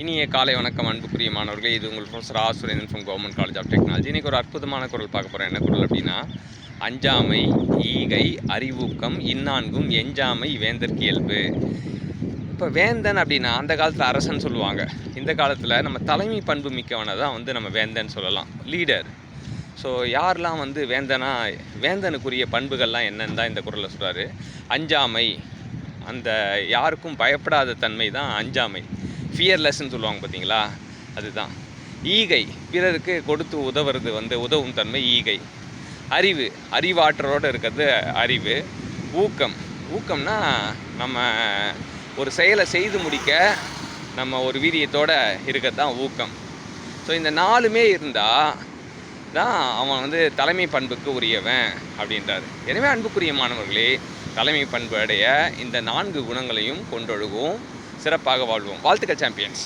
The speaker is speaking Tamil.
இனிய காலை வணக்கம் அன்புக்குரிய மாணவர்களே. இது உங்கள் professor ah Surendran from government college of technology இன்றைக்கி ஒரு அற்புதமான குரல் பார்க்க போகிறேன் என்ன குரல் அப்படின்னா அஞ்சாமை ஈகை அறிவூக்கம் இன்னான்கும் எஞ்சாமை வேந்தற்கு இயல்பு இப்போ வேந்தன் அப்படின்னா அந்த காலத்தில் அரசன் சொல்லுவாங்க. இந்த காலத்தில் நம்ம தலைமை பண்பு மிக்கவனை தான் வந்து நம்ம வேந்தன் சொல்லலாம். லீடர் ஸோ யாரெல்லாம் வந்து வேந்தனா வேந்தனுக்குரிய பண்புகள்லாம் என்னன்னு தான் இந்த குரலில் சொல்கிறாரு அஞ்சாமை அந்த யாருக்கும் பயப்படாத தன்மை தான் அஞ்சாமை. ஃபியர்லெஸ்ன்னு சொல்லுவாங்க பார்த்தீங்களா? அதுதான். ஈகை பிறருக்கு கொடுத்து உதவுறது வந்து உதவும் தன்மை ஈகை. அறிவு அறிவாற்றலோடு இருக்கிறது அறிவு. ஊக்கம் ஊக்கம்னா நம்ம ஒரு செயலை செய்து முடிக்க நம்ம ஒரு வீரியத்தோடு இருக்கிறது தான் ஊக்கம். ஸோ இந்த நாலுமே இருந்தால் தான் அவன் வந்து தலைமை பண்புக்கு உரியவன் அப்படின்றாரு. எனவே அன்புக்குரிய மாணவர்களே தலைமை பண்பு அடைய இந்த நான்கு குணங்களையும் கொண்டொழுகும். சிறப்பாக வாழ்வோம். வாழ்த்துக்கள் சாம்பியன்ஸ்